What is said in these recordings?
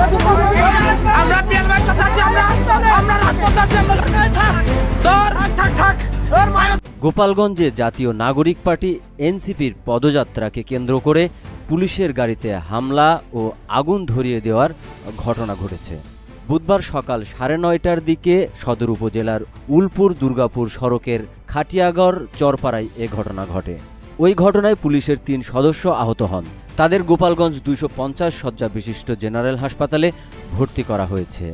আমরা আমরা আমরা আছি, আমরা থাক। থাক ওর গোপালগঞ্জে জাতীয় নাগরিক পার্টি এনসিপির পদযাত্রাকে কেন্দ্র করে পুলিশের গাড়িতে হামলা ও আগুন ধরিয়ে দেওয়ার ঘটনা ঘটেছে। বুধবার সকাল সাড়ে নয়টার দিকে সদর উপজেলার উলপুর দুর্গাপুর সড়কের খাটিয়াগড় চরপাড়ায় এ ঘটনা ঘটে। ওই ঘটনায় পুলিশের তিন সদস্য আহত হন। তাদের গোপালগঞ্জ দুইশো পঞ্চাশ শয্যা বিশিষ্ট জেনারেল হাসপাতালে ভর্তি করা হয়েছে।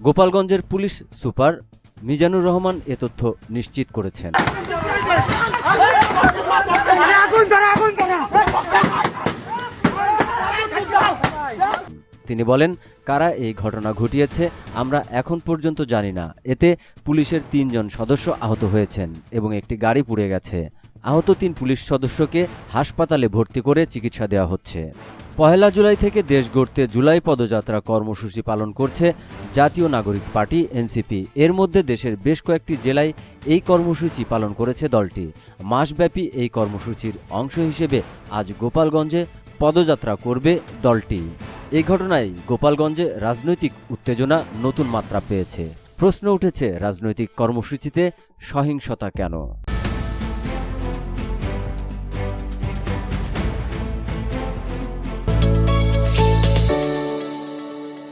গোপালগঞ্জের পুলিশ সুপার মিজানুর রহমান এ তথ্য নিশ্চিত করেছেন। তিনি বলেন কারা এই ঘটনা ঘটিয়েছে আমরা এখন পর্যন্ত জানি না। এতে পুলিশের তিনজন সদস্য আহত হয়েছেন এবং একটি গাড়ি পুড়ে গেছে। আহত তিন পুলিশ সদস্যকে হাসপাতালে ভর্তি করে চিকিৎসা দেওয়া হচ্ছে। পহেলা জুলাই থেকে দেশ গড়তে জুলাই পদযাত্রা কর্মসূচি পালন করছে জাতীয় নাগরিক পার্টি, এনসিপি। এর মধ্যে দেশের বেশ কয়েকটি জেলায় এই কর্মসূচি পালন করেছে দলটি। মাসব্যাপী এই কর্মসূচির অংশ হিসেবে আজ গোপালগঞ্জে পদযাত্রা করবে দলটি। এই ঘটনায় গোপালগঞ্জে রাজনৈতিক উত্তেজনা নতুন মাত্রা পেয়েছে। প্রশ্ন উঠেছে, রাজনৈতিক কর্মসূচিতে সহিংসতা কেন?